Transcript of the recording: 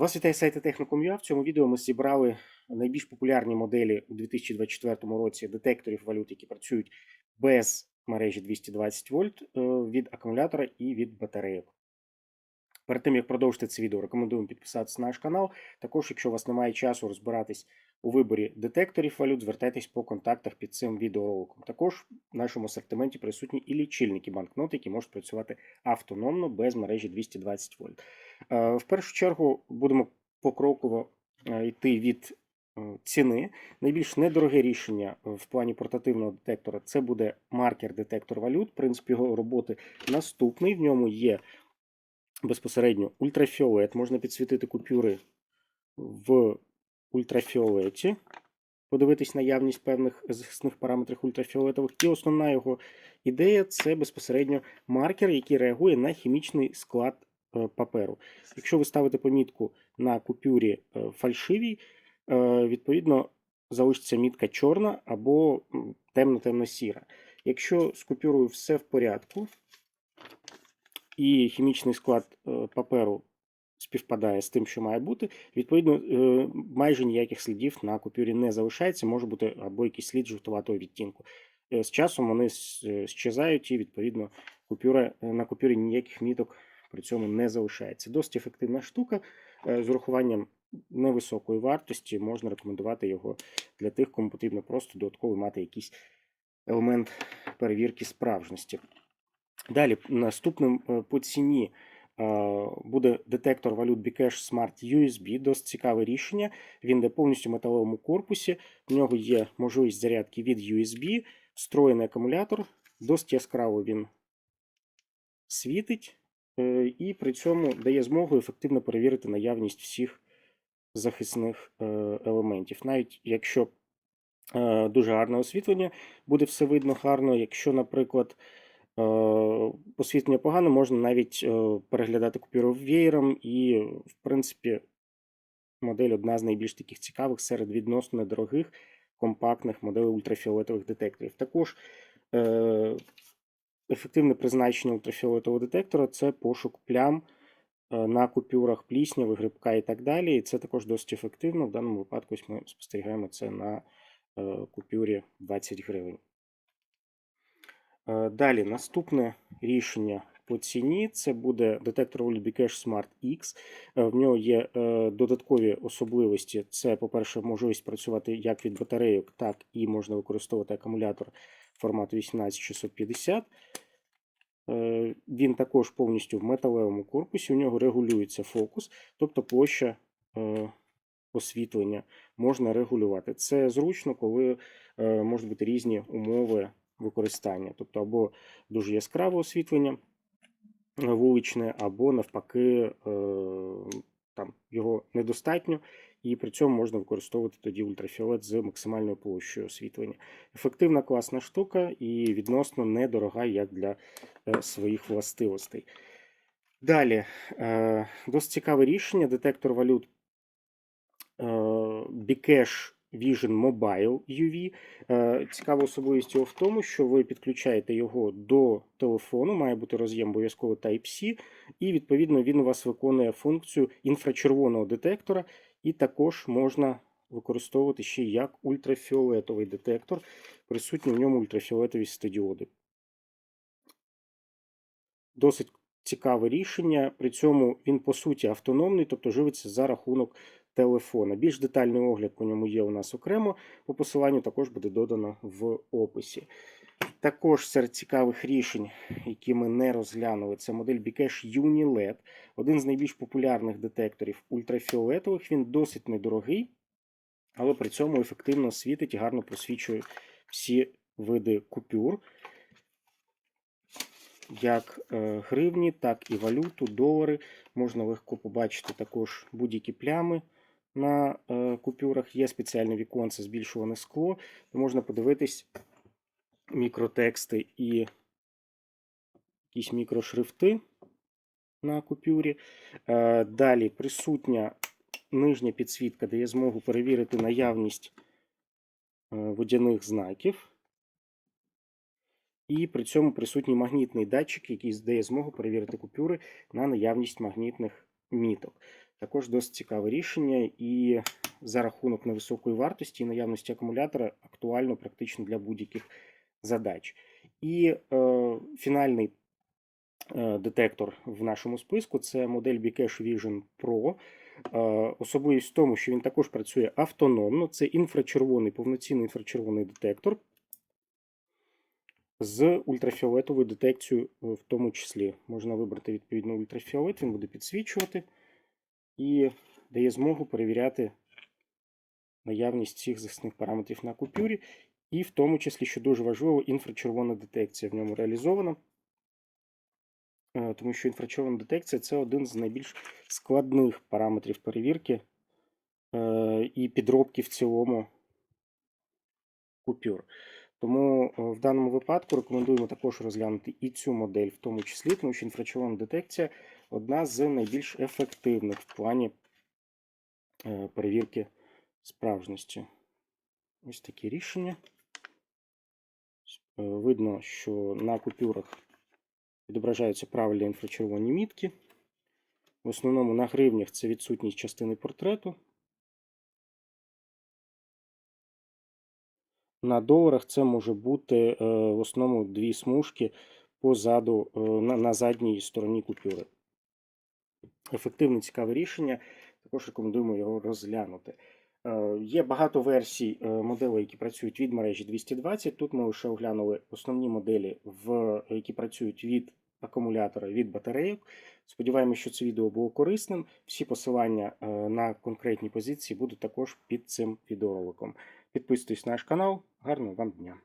Вас вітає сайт технокум'я. В цьому відео ми зібрали найбільш популярні моделі у 2024 році детекторів валют, які працюють без мережі 220 вольт е, від акумулятора і від батарейок. Перед тим як продовжити це відео, рекомендуємо підписатися на наш канал. Також, якщо у вас немає часу розбиратись у виборі детекторів валют, звертайтесь по контактах під цим відеороликом. Також в нашому асортименті присутні і лічильники банкнот, які можуть працювати автономно без мережі 220 вольт. Е, В першу чергу будемо покроково е, йти від е, ціни. Найбільш недороге рішення в плані портативного детектора це буде маркер-детектор валют. Принцип його роботи наступний. В ньому є безпосередньо ультрафіолет. Можна підсвітити купюри в ультрафіолеті, подивитись наявність певних захисних параметрів ультрафіолетових. І основна його ідея це безпосередньо маркер, який реагує на хімічний склад е, паперу. Якщо ви ставите помітку на купюрі е, фальшивій, е, відповідно залишиться мітка чорна або темно-темно-сіра. Якщо з купюрою все в порядку, і хімічний склад е, паперу співпадає з тим, що має бути, відповідно, е, майже ніяких слідів на купюрі не залишається, може бути або якийсь слід жовтуватого відтінку. Е, З часом вони щезають, і відповідно купюра, на купюрі ніяких міток при цьому не залишається. Досить ефективна штука. З урахуванням невисокої вартості можна рекомендувати його для тих, кому потрібно просто додатково мати якийсь елемент перевірки справжності. Далі, наступним е, по ціні е, буде детектор валют Bcash Smart USB. Досить цікаве рішення. Він йде повністю в металевому корпусі. В нього є можливість зарядки від USB, встроєний акумулятор. Досить яскраво він світить, е, і при цьому дає змогу ефективно перевірити наявність всіх захисних елементів. Навіть якщо дуже гарне освітлення, буде все видно гарно. Якщо, наприклад, освітлення погане, можна навіть е, переглядати купюру веєром, і, в принципі, модель одна з найбільш таких цікавих серед відносно недорогих компактних моделей ультрафіолетових детекторів. Також е, ефективне призначення ультрафіолетового детектора це пошук плям е, на купюрах плісняви, грибка і так далі. І це також досить ефективно. В даному випадку ось ми спостерігаємо це на е, купюрі 20 гривень. Е, Далі наступне рішення по ціні це буде детектор Bcash Smart X. Е, В нього є е, додаткові особливості. Це, по-перше, можливість працювати як від батарейок, так і можна використовувати акумулятор формату 18650. Е, Він також повністю в металевому корпусі. У нього регулюється фокус, тобто площа освітлення можна регулювати. Це зручно, коли можуть бути різні умови використання, тобто або дуже яскраве освітлення е, вуличне, або навпаки е, там його недостатньо, і при цьому можна використовувати тоді ультрафіолет з максимальною площею освітлення. Ефективна класна штука і відносно недорога як для е, своїх властивостей. Далі, досить цікаве рішення. Детектор валют Bcash Vision Mobile UV. Е, Цікава особливість його в тому, що ви підключаєте його до телефону, має бути роз'єм обов'язково Type-C, і відповідно він у вас виконує функцію інфрачервоного детектора, і також можна використовувати ще як ультрафіолетовий детектор. Присутні в ньому ультрафіолетові стадіоди. Досить цікаве рішення. При цьому він по суті автономний, тобто живиться за рахунок телефона. Більш детальний огляд по ньому є у нас окремо. По посиланню також буде додано в описі. Також серед цікавих рішень, які ми не розглянули, це модель Bcash UniLED, один з найбільш популярних детекторів ультрафіолетових. Він досить недорогий, але при цьому ефективно світить і гарно просвічує всі види купюр, як е, гривні, так і валюту, долари. Можна легко побачити також будь-які плями на е, купюрах. Є спеціальне віконце збільшуване скло, де можна подивитись мікротексти і якісь мікрошрифти на купюрі. Е, Далі присутня нижня підсвітка дає змогу перевірити наявність е, водяних знаків. І при цьому присутній магнітний датчик, який дає змогу перевірити купюри на наявність магнітних міток. Також досить цікаве рішення, і за рахунок невисокої вартості і наявності акумулятора актуально практично для будь-яких задач. І е, фінальний е, детектор в нашому списку це модель Bcash Vision Pro. Е, Особливість в тому, що він також працює автономно. Це інфрачервоний, повноцінний інфрачервоний детектор з ультрафіолетовою детекцією е, в тому числі. Можна вибрати відповідно ультрафіолет, він буде підсвічувати і дає змогу перевіряти наявність всіх захисних параметрів на купюрі, і в тому числі, що дуже важливо, інфрачервона детекція в ньому реалізована. Е, Тому що інфрачервона детекція це один з найбільш складних параметрів перевірки е, і підробки в цілому купюр. Тому е, в даному випадку рекомендуємо також розглянути і цю модель, в тому числі, тому що інфрачервона детекція одна з найбільш ефективних в плані е, перевірки справжності. Ось такі рішення. Е, Видно, що на купюрах відображаються правильні інфрачервоні мітки. В основному на гривнях це відсутність частини портрету. На доларах це може бути е, в основному дві смужки позаду е, на, задній стороні купюри. Ефективне цікаве рішення. Також рекомендуємо його розглянути. Е, Є багато версій моделей, які працюють від мережі 220. Тут ми лише оглянули основні моделі, в, які працюють від акумулятора, від батарейок. Сподіваємося, що це відео було корисним. Всі посилання на конкретні позиції будуть також під цим відеороликом. Підписуйтесь на наш канал. Гарного вам дня!